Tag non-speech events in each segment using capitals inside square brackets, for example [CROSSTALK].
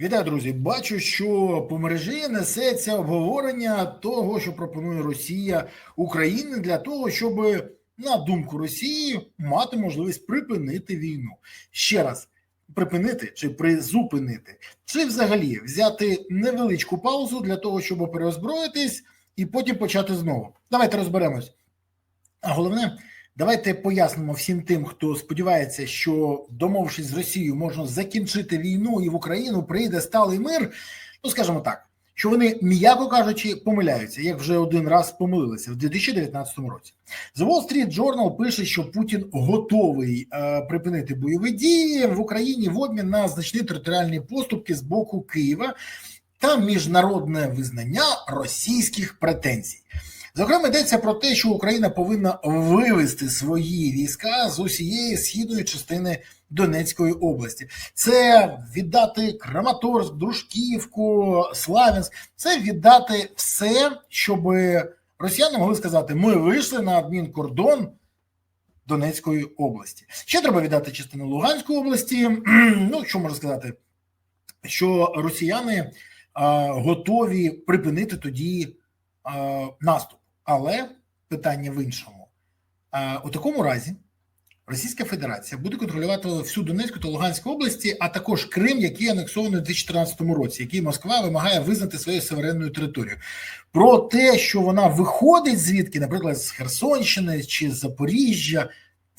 Вітаю, друзі. Бачу, що по мережі несеться обговорення того, що пропонує Росія Україні для того, щоб на думку Росії мати можливість припинити війну. Ще раз припинити чи призупинити, чи взагалі взяти невеличку паузу для того, щоб переозброїтись, і потім почати знову. Давайте розберемось. А головне. Давайте пояснимо всім тим, хто сподівається, що домовившись з Росією, можна закінчити війну і в Україну прийде сталий мир. Ну скажімо так, що вони, м'яко кажучи, помиляються, як вже один раз помилилися в 2019 році. The Wall Street Journal пише, що Путін готовий е, припинити бойові дії в Україні в обмін на значні територіальні поступки з боку Києва та міжнародне визнання російських претензій. Зокрема, йдеться про те, що Україна повинна вивести свої війська з усієї східної частини Донецької області. Це віддати Краматорськ, Дружківку, Славянськ. Це віддати все, щоб росіяни могли сказати: ми вийшли на адмінкордон Донецької області. Ще треба віддати частину Луганської області. [CLEARS THROAT] Ну що можна сказати, що росіяни а, готові припинити тоді наступ. Але питання в іншому. У такому разі Російська Федерація буде контролювати всю Донецьку та Луганську області, а також Крим, який анексований у 2014 році, який Москва вимагає визнати своєю суверенною територією. Про те, що вона виходить звідки, наприклад, з Херсонщини чи з Запоріжжя,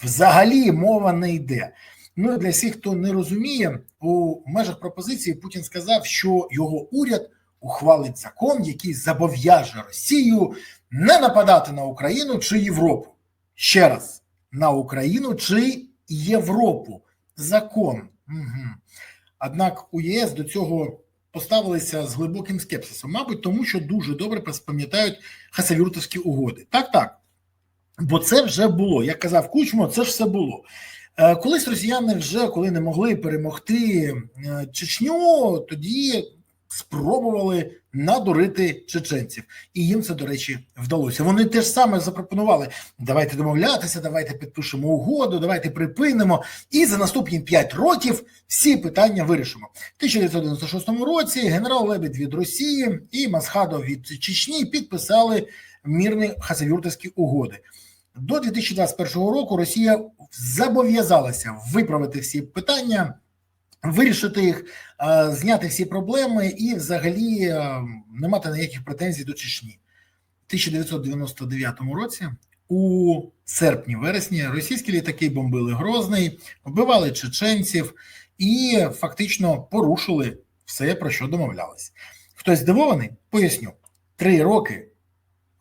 взагалі мова не йде. Ну для всіх, хто не розуміє, у межах пропозиції Путін сказав, що його уряд ухвалить закон, який зобов'яже Росію не нападати на Україну чи Європу. Ще раз на Україну чи Європу. Закон. Угу. Однак у ЄС до цього поставилися з глибоким скепсисом, мабуть, тому що дуже добре пам'ятають хасавюртовські угоди. Так, так. Бо це вже було. Як казав Кучмо, це ж все було. Колись росіяни вже коли не могли перемогти Чечню, тоді спробували надурити чеченців, і їм це, до речі, вдалося. Вони теж саме запропонували: давайте домовлятися, давайте підпишемо угоду, давайте припинимо. І за наступні 5 років всі питання вирішимо. В 1996 році генерал Лебедь від Росії і Масхадов від Чечні підписали мірні хасавюртовські угоди. До 2021 року Росія зобов'язалася виправити всі питання вирішити їх, зняти всі проблеми і, взагалі, не мати ніяких претензій до Чечні. У 1999 році, у серпні-вересні, російські літаки бомбили Грозний, вбивали чеченців і фактично порушили все, про що домовлялись. Хтось здивований? Поясню: три роки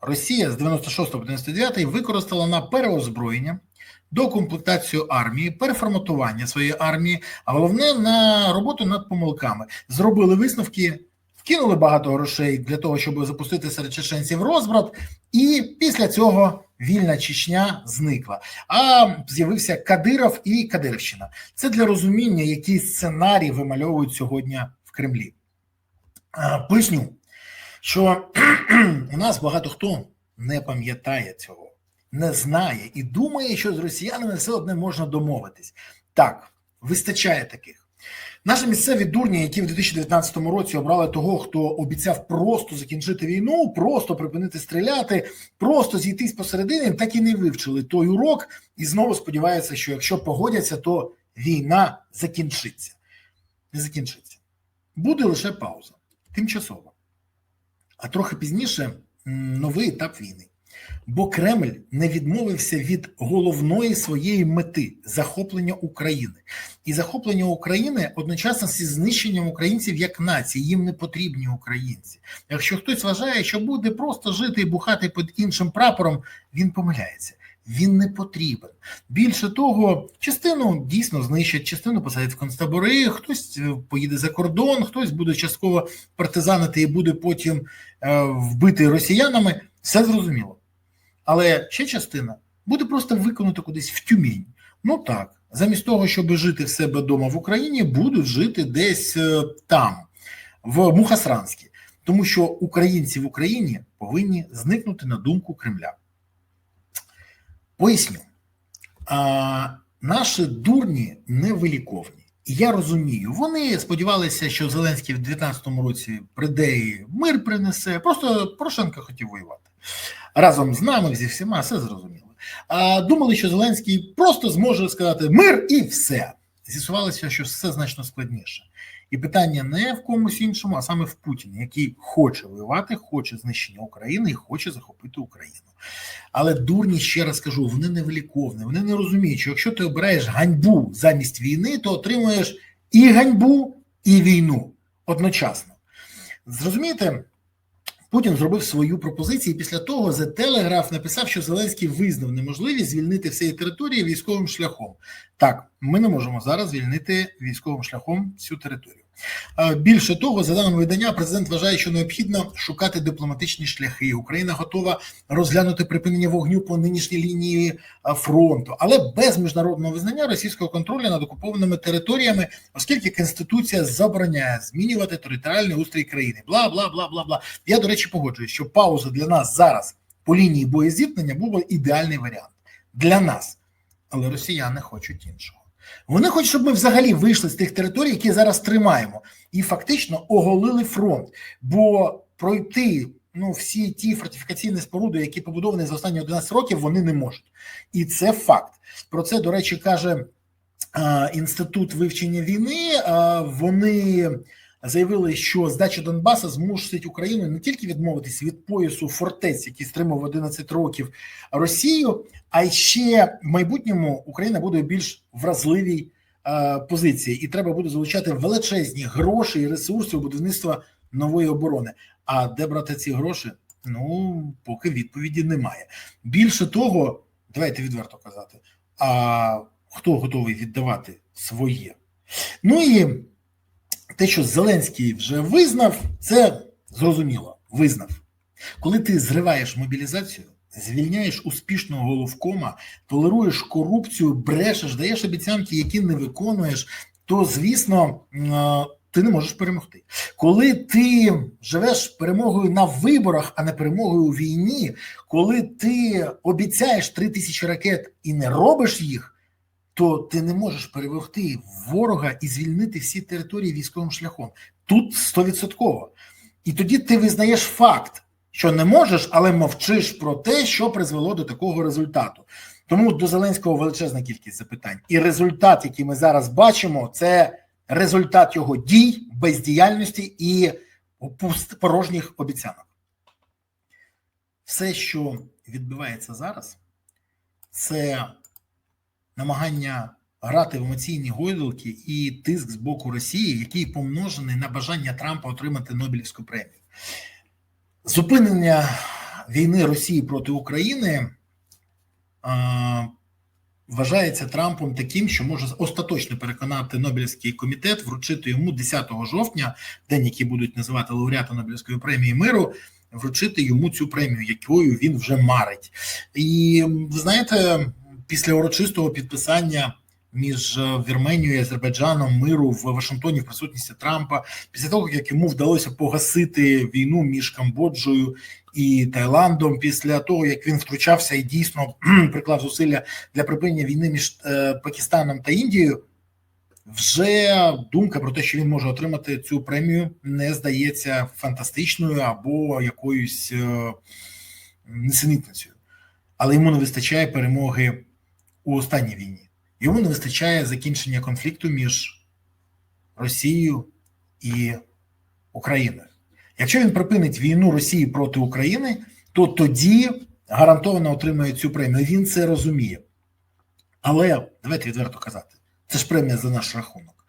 Росія з 96 по 99 використала на переозброєння докомплектацію армії, переформатування своєї армії, а головне на роботу над помилками. Зробили висновки, вкинули багато грошей для того, щоб запустити серед чеченців розбрат, і після цього вільна Чечня зникла. А з'явився Кадиров і Кадирівщина. Це для розуміння, який сценарій вимальовують сьогодні в Кремлі. Поясню, що [CLEARS THROAT] у нас багато хто не пам'ятає цього не знає і думає, що з росіянами все одне можна домовитись. Так, вистачає таких. Наші місцеві дурні, які в 2019 році обрали того, хто обіцяв просто закінчити війну, просто припинити стріляти, просто зійтись посередині, так і не вивчили той урок, і знову сподіваються, що якщо погодяться, то війна закінчиться. Не закінчиться. Буде лише пауза, тимчасова. А трохи пізніше новий етап війни. Бо Кремль не відмовився від головної своєї мети захоплення України, і захоплення України одночасно зі знищенням українців як нації. Їм не потрібні українці. Якщо хтось вважає, що буде просто жити і бухати під іншим прапором, він помиляється. Він не потрібен. Більше того, частину дійсно знищать, частину посадять в концтабори, хтось е, поїде за кордон, хтось буде частково партизанити і буде потім е, вбитий росіянами. Все зрозуміло. Але ще частина буде просто виконана кудись в тюмінь. Ну так, замість того, щоб жити в себе вдома в Україні, будуть жити десь е, там, в Мухасранській. Тому що українці в Україні повинні зникнути на думку Кремля. Поясню, а, наші дурні невиліковні. І я розумію, вони сподівалися, що Зеленський в 19-му році прийде і мир принесе. Просто Порошенко хотів воювати разом з нами, зі всіма, все зрозуміло. А думали, що Зеленський просто зможе сказати мир і все. З'ясувалося, що все значно складніше. І питання не в комусь іншому, а саме в Путіні, який хоче воювати, хоче знищення України і хоче захопити Україну. Але дурні, ще раз кажу, вони не виліковні, вони не розуміють, що якщо ти обираєш ганьбу замість війни, то отримуєш і ганьбу, і війну одночасно. Зрозумієте, Путін зробив свою пропозицію. і Після того The телеграф написав, що Зеленський визнав неможливість звільнити всі території військовим шляхом. Так, ми не можемо зараз звільнити військовим шляхом цю територію. Більше того, за даними видання, президент вважає, що необхідно шукати дипломатичні шляхи. Україна готова розглянути припинення вогню по нинішній лінії фронту, але без міжнародного визнання російського контролю над окупованими територіями, оскільки конституція забороняє змінювати територіальний устрій країни. Бла бла бла бла бла. Я до речі погоджуюсь, що пауза для нас зараз по лінії боєзіткнення був ідеальний варіант для нас, але росіяни хочуть іншого. Вони хочуть, щоб ми взагалі вийшли з тих територій, які зараз тримаємо, і фактично оголили фронт. Бо пройти ну всі ті фортифікаційні споруди, які побудовані за останні 11 років, вони не можуть. І це факт. Про це, до речі, каже інститут вивчення війни. Вони заявили, що здача Донбаса змусить Україну не тільки відмовитись від поясу фортець, який стримав 11 років Росію, а ще в майбутньому Україна буде більш вразливій е, позиції, і треба буде залучати величезні гроші і ресурси у будівництво нової оборони. А де брати ці гроші? Ну поки відповіді немає. Більше того, давайте відверто казати. А хто готовий віддавати своє? Ну і те, що Зеленський вже визнав, це зрозуміло. Визнав, коли ти зриваєш мобілізацію, звільняєш успішного головкома, толеруєш корупцію, брешеш, даєш обіцянки, які не виконуєш, то звісно. Ти не можеш перемогти, коли ти живеш перемогою на виборах, а не перемогою у війні. Коли ти обіцяєш три тисячі ракет і не робиш їх, то ти не можеш перемогти ворога і звільнити всі території військовим шляхом. Тут стовідсотково. І тоді ти визнаєш факт, що не можеш, але мовчиш про те, що призвело до такого результату. Тому до Зеленського величезна кількість запитань. І результат, який ми зараз бачимо, це результат його дій, бездіяльності і порожніх обіцянок. Все, що відбувається зараз, це намагання грати в емоційні гойдалки і тиск з боку Росії, який помножений на бажання Трампа отримати Нобелівську премію. Зупинення війни Росії проти України вважається Трампом таким, що може остаточно переконати Нобелівський комітет вручити йому 10 жовтня, день, який будуть називати лауреата Нобелівської премії миру. Вручити йому цю премію, якою він вже марить, і ви знаєте, після урочистого підписання між е, Вірменією і Азербайджаном миру в Вашингтоні в присутності Трампа, після того як йому вдалося погасити війну між Камбоджою і Таїландом, після того як він втручався і дійсно приклав зусилля для припинення війни між е, Пакистаном та Індією. Вже думка про те, що він може отримати цю премію, не здається фантастичною або якоюсь е, несенітницею, але йому не вистачає перемоги у останній війні. Йому не вистачає закінчення конфлікту між Росією і Україною. Якщо він припинить війну Росії проти України, то тоді гарантовано отримає цю премію. Він це розуміє. Але давайте відверто казати, це ж премія за наш рахунок.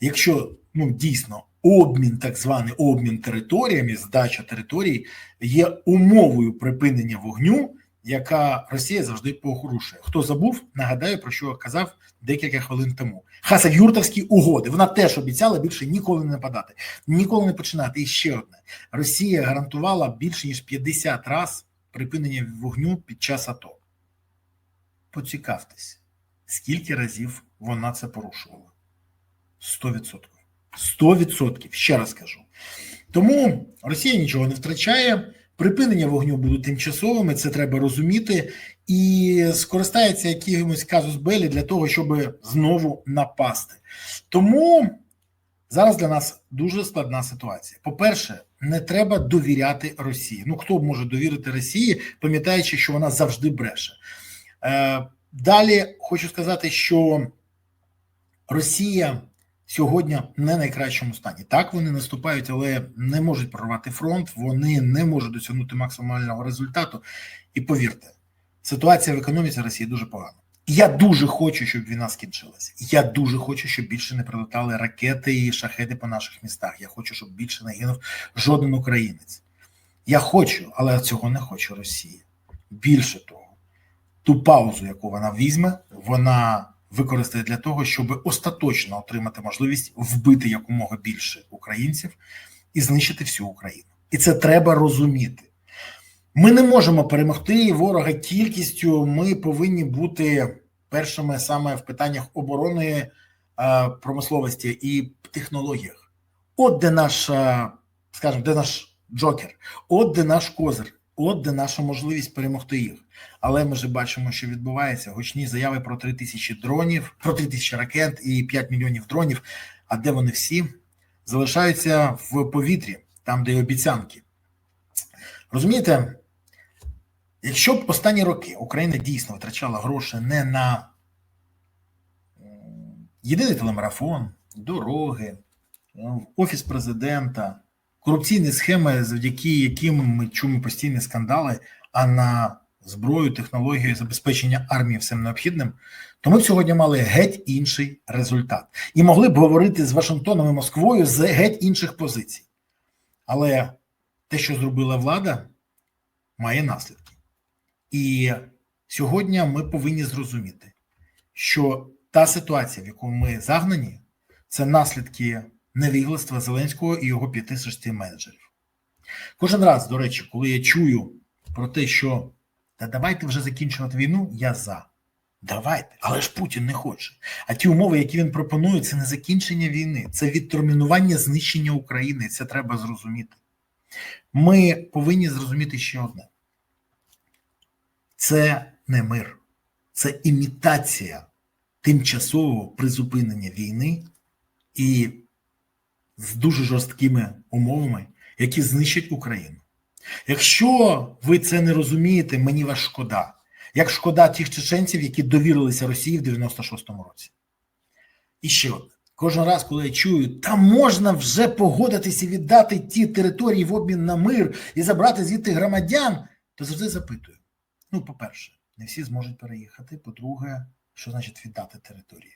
Якщо ну дійсно обмін, так званий обмін територіями, здача територій є умовою припинення вогню яка Росія завжди порушує. Хто забув, нагадаю про що казав декілька хвилин тому. Хасавюртовські угоди. Вона теж обіцяла більше ніколи не нападати, ніколи не починати. І ще одне: Росія гарантувала більше ніж 50 разів припинення вогню під час АТО. Поцікавтесь, скільки разів вона це порушувала? 100%. 100%. Ще раз кажу. Тому Росія нічого не втрачає Припинення вогню будуть тимчасовими, це треба розуміти, і скористається якимось казус белі для того, щоб знову напасти. Тому зараз для нас дуже складна ситуація. По-перше, не треба довіряти Росії. Ну хто може довірити Росії, пам'ятаючи, що вона завжди бреше. Е, Далі хочу сказати, що Росія сьогодні не найкращому стані. Так вони наступають, але не можуть прорвати фронт, вони не можуть досягнути максимального результату. І повірте, ситуація в економіці Росії дуже погана. Я дуже хочу, щоб війна скінчилася. Я дуже хочу, щоб більше не прилетали ракети і шахеди по наших містах. Я хочу, щоб більше не гинув жоден українець. Я хочу, але цього не хоче Росія. Більше того, ту паузу, яку вона візьме, вона використає для того, щоб остаточно отримати можливість вбити якомога більше українців і знищити всю Україну. І це треба розуміти. Ми не можемо перемогти ворога кількістю. Ми повинні бути першими саме в питаннях оборони е, промисловості і технологіях. От де наш, е, скажімо, де наш джокер, от де наш козир, от де наша можливість перемогти їх. Але ми вже бачимо, що відбувається гучні заяви про 3 тисячі дронів, про 3 тисячі ракет і 5 мільйонів дронів. А де вони всі залишаються в повітрі, там де й обіцянки. Розумієте, якщо б останні роки Україна дійсно витрачала гроші не на єдиний телемарафон, дороги, офіс президента, корупційні схеми, завдяки яким ми чуємо постійні скандали, а на зброю, технологію забезпечення армії всім необхідним, то ми б сьогодні мали геть інший результат і могли б говорити з Вашингтоном і Москвою з геть інших позицій. Але те, що зробила влада, має наслідки. І сьогодні ми повинні зрозуміти, що та ситуація, в яку ми загнані, це наслідки невігластва Зеленського і його п'яти шести менеджерів. Кожен раз, до речі, коли я чую про те, що та давайте вже закінчувати війну, я за. Давайте, але ж Путін не хоче. А ті умови, які він пропонує, це не закінчення війни, це відтермінування знищення України. Це треба зрозуміти. Ми повинні зрозуміти ще одне: це не мир, це імітація тимчасового призупинення війни і з дуже жорсткими умовами, які знищать Україну. Якщо ви це не розумієте, мені вас шкода. Як шкода тих чеченців, які довірилися Росії в 96-му році. І ще одне. Кожен раз, коли я чую, там можна вже погодитися і віддати ті території в обмін на мир і забрати звідти громадян, то завжди запитую: ну, по-перше, не всі зможуть переїхати. По-друге, що значить віддати території?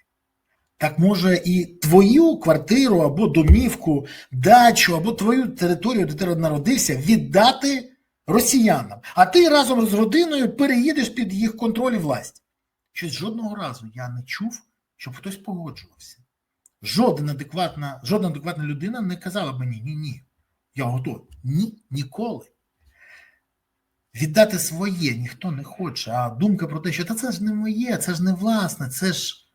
Так може і твою квартиру або домівку, дачу, або твою територію, де ти народився, віддати росіянам, а ти разом з родиною переїдеш під їх контроль і власть. Щось жодного разу я не чув, щоб хтось погоджувався. Жодна адекватна, жодна адекватна людина не казала мені ні, ні. Я готовий. Ні, ніколи. Віддати своє ніхто не хоче, а думка про те, що та це ж не моє, це ж не власне, це ж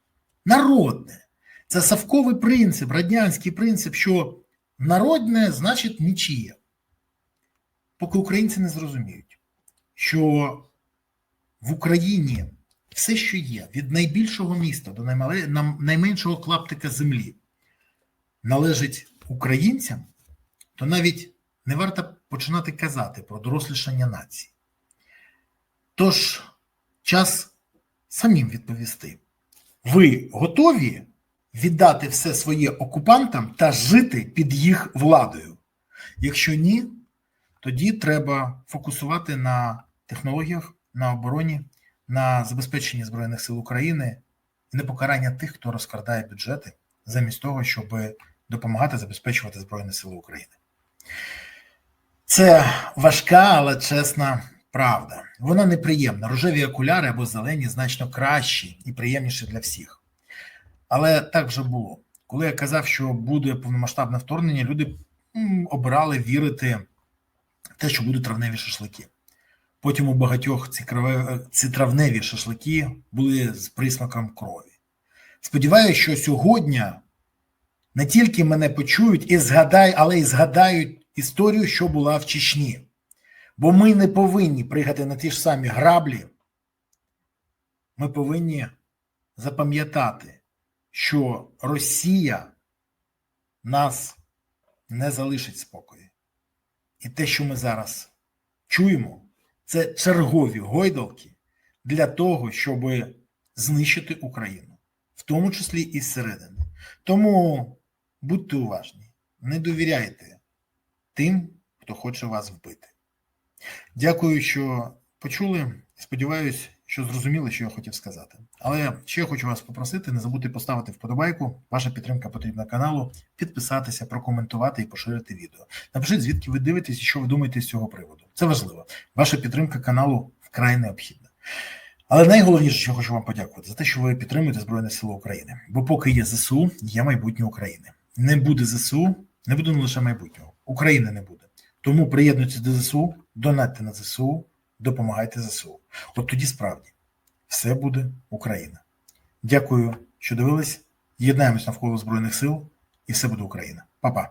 народне. Це совковий принцип, радянський принцип, що народне значить нічиє. Поки українці не зрозуміють, що в Україні все, що є, від найбільшого міста до найменшого клаптика землі, належить українцям, то навіть не варто починати казати про дорослішання нації. Тож, час самим відповісти. Ви готові віддати все своє окупантам та жити під їх владою? Якщо ні, тоді треба фокусувати на технологіях, на обороні, на забезпеченні Збройних сил України і на покарання тих, хто розкрадає бюджети, замість того, щоб допомагати забезпечувати Збройні Сили України. Це важка, але чесна правда. Вона неприємна. Рожеві окуляри або зелені значно кращі і приємніші для всіх. Але так вже було. Коли я казав, що буде повномасштабне вторгнення, люди обирали вірити в те, що будуть травневі шашлики. Потім у багатьох ці, крове, ці травневі шашлики були з присмаком крові. Сподіваюся, що сьогодні не тільки мене почують і згадають, але й згадають історію, що була в Чечні. Бо ми не повинні пригати на ті ж самі граблі. Ми повинні запам'ятати, що Росія нас не залишить спокою. І те, що ми зараз чуємо, це чергові гойдалки для того, щоб знищити Україну, в тому числі і зсередини. Тому будьте уважні, не довіряйте тим, хто хоче вас вбити. Дякую, що почули. Сподіваюсь, що зрозуміли, що я хотів сказати. Але ще хочу вас попросити, не забудьте поставити вподобайку. Ваша підтримка потрібна каналу, підписатися, прокоментувати і поширити відео. Напишіть, звідки ви дивитесь і що ви думаєте з цього приводу. Це важливо. Ваша підтримка каналу вкрай необхідна. Але найголовніше, що хочу вам подякувати за те, що ви підтримуєте Збройні Сили України. Бо поки є ЗСУ, є майбутнє України. Не буде ЗСУ, не буде не лише майбутнього. України не буде. Тому приєднуйтесь до ЗСУ, донатьте на ЗСУ, допомагайте ЗСУ. От тоді справді все буде Україна. Дякую, що дивились. Єднаємось навколо Збройних сил, і все буде Україна. Па-па.